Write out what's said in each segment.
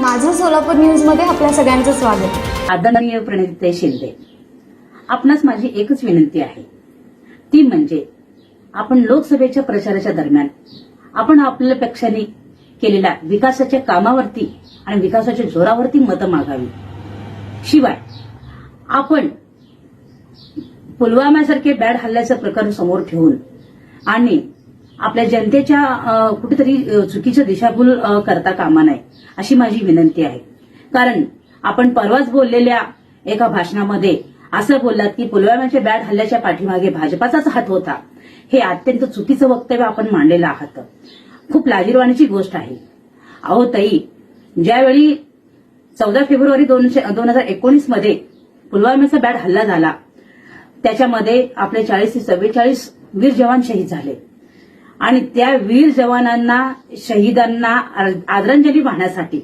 माझं सोलापूर न्यूजमध्ये आपल्या सगळ्यांचं स्वागत. आदरणीय प्रणिते शिंदे आपणास माझी एकच विनंती आहे. ती म्हणजे आपण लोकसभेच्या प्रचाराच्या दरम्यान आपण आपल्या पक्षाने केलेल्या विकासाच्या कामावरती आणि विकासाच्या जोरावरती मतं मागावी. शिवाय आपण पुलवाम्यासारखे बॅड हल्ल्याचं प्रकरण समोर ठेवून आणि आपल्या जनतेच्या कुठेतरी चुकीच्या चुकीचं दिशाभूल करता कामा नये अशी माझी विनंती आहे. कारण आपण परवाच बोललेल्या एका भाषणामध्ये असं बोललात की पुलवामाच्या बॅड हल्ल्याच्या पाठीमागे भाजपाचाच हात होता हे अत्यंत चुकीचं वक्तव्य आपण मांडलेलं आहात. खूप लाजीरवाणीची गोष्ट आहे. अहो ताई ज्यावेळी चौदा फेब्रुवारी दोन हजार एकोणीसमध्ये पुलवाम्याचा बॅड हल्ला झाला त्याच्यामध्ये आपले चाळीस ते चव्वेचाळीस वीर जवान शहीद झाले. आणि त्या वीर जवानांना शहीदांना आदरांजली वाहण्यासाठी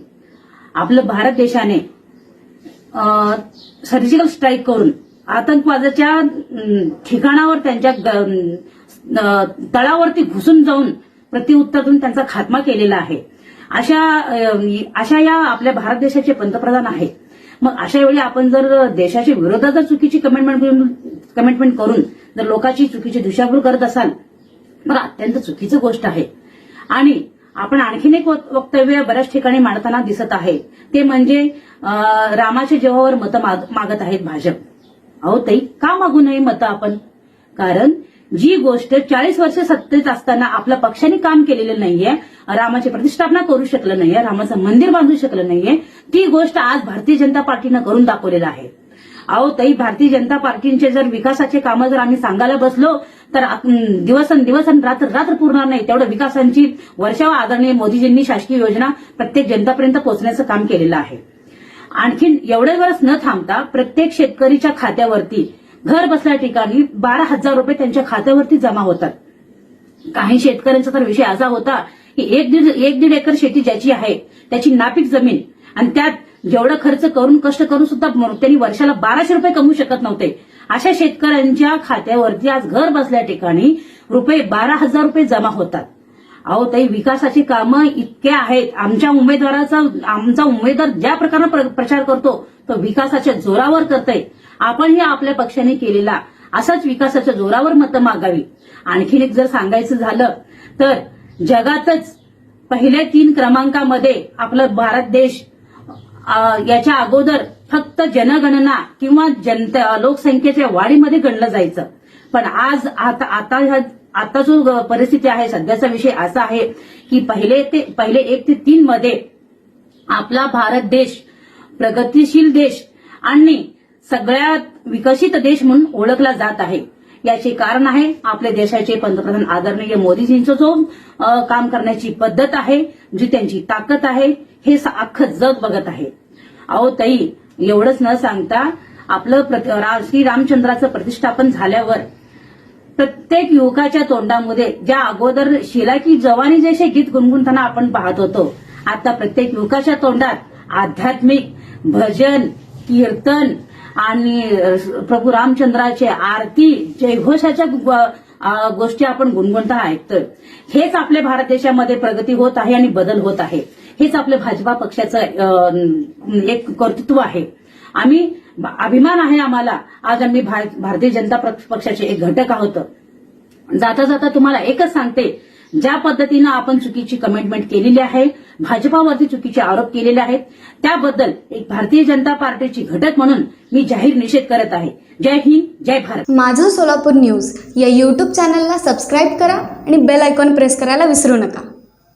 आपलं भारत देशाने सर्जिकल स्ट्राईक करून आतंकवादाच्या ठिकाणावर त्यांच्या ग- तळावरती घुसून जाऊन प्रत्युत्तर देऊन त्यांचा खात्मा केलेला आहे. अशा अशा या आपल्या भारत देशाचे पंतप्रधान आहेत. मग अशा वेळी आपण जर देशाच्या विरोधात जर चुकीची कमेंटमेंट कमेंटमेंट करून जर लोकांची चुकीची दिशाभूल करत असाल मग अत्यंत चुकीची गोष्ट आहे. आणि आपण आणखीन एक वक्तव्य बऱ्याच ठिकाणी मांडताना दिसत आहे. ते म्हणजे रामाच्या जीवावर मतं मागत आहेत भाजप. अहो ताई का मागू नये मतं आपण? कारण जी गोष्ट चाळीस वर्ष सत्तेत असताना आपल्या पक्षाने काम केलेलं नाहीये रामाची प्रतिष्ठापना करू शकलं नाहीये रामाचं मंदिर बांधू शकलं नाहीये ती गोष्ट आज भारतीय जनता पार्टीनं करून दाखवलेलं आहे. अहो ताई भारतीय जनता पार्टीचे जर विकासाचे कामं जर आम्ही सांगायला बसलो तर दिवसन दिवसन रात्र रात्र पुरणार नाही. तेवढं विकासांची वर्षावर आदरणीय मोदीजींनी शासकीय योजना प्रत्येक जनतापर्यंत पोहोचण्याचं काम केलेलं आहे. आणखीन एवढ्यावरच न थांबता प्रत्येक शेतकरीच्या खात्यावरती घर बसल्या ठिकाणी बारा हजार रुपये त्यांच्या खात्यावरती जमा होतात. काही शेतकऱ्यांचा तर विषय असा होता की एक दीड एक दीड एकर शेती ज्याची आहे त्याची नापीक जमीन आणि त्यात जेवढा खर्च करून कष्ट करून सुद्धा त्यांनी वर्षाला बाराशे रुपये कमवू शकत नव्हते. अशा शेतकऱ्यांच्या खात्यावरती आज घर बसल्या ठिकाणी रुपये बारा हजार रुपये जमा होतात. अहो ताई विकासाची कामं इतके आहेत. आमच्या उमेदवाराचा आमचा उमेदवार ज्या प्रकारे प्रचार करतो तो विकासाच्या जोरावर करतोय. आपणही आपल्या पक्षाने केलेला असाच विकासाच्या जोरावर मतं मागावी. आणखीन एक जर सांगायचं झालं तर जगातच पहिल्या तीन क्रमांकामध्ये आपला भारत देश याच्या अगोदर फक्त जनगणना किंवा जनता लोकसंख्येच्या वाढीमध्ये गणलं जायचं. पण आज आता आता आता जो परिस्थिती आहे सध्याचा विषय असा आहे की पहिले ते पहिले एक ते तीन मध्ये आपला भारत देश प्रगतीशील देश आणि सगळ्यात विकसित देश म्हणून ओळखला जात आहे. याचे कारण आहे आपल्या देशाचे पंतप्रधान आदरणीय मोदीजींचं जो काम करण्याची पद्धत आहे जी त्यांची ताकद आहे हे स- अख्खं जग बघत आहे. अहो ताई एवढंच न सांगता आपलं रा- श्री रामचंद्राचं प्रतिष्ठापन झाल्यावर प्रत्येक युवकाच्या तोंडामध्ये ज्या अगोदर शिला की जवानी जसे गीत गुणगुणताना आपण पाहत होतो आता प्रत्येक युवकाच्या तोंडात आध्यात्मिक भजन कीर्तन आणि प्रभू रामचंद्राचे आरती जयघोषाच्या गोष्टी आपण गुणगुणता ऐकतोय. हेच आपल्या भारत देशामध्ये प्रगती होत आहे आणि बदल होत आहे. हेच आपलं भाजपा पक्षाचं एक कर्तृत्व आहे. आम्ही अभिमान आहे आम्हाला. आज आम्ही भारतीय जनता पक्षाचे एक घटक आहोत. जाता जाता तुम्हाला एकच सांगते. ज्या पद्धतीनं आपण चुकीची कमिटमेंट केलेली आहे भाजपावरती चुकीचे आरोप केलेले आहेत त्याबद्दल एक भारतीय जनता पार्टीची घटक म्हणून मी जाहीर निषेध करत आहे. जय हिंद जय भारत. माझं सोलापूर न्यूज या यूट्यूब चॅनलला सबस्क्राईब करा आणि बेल आयकॉन प्रेस करायला विसरू नका.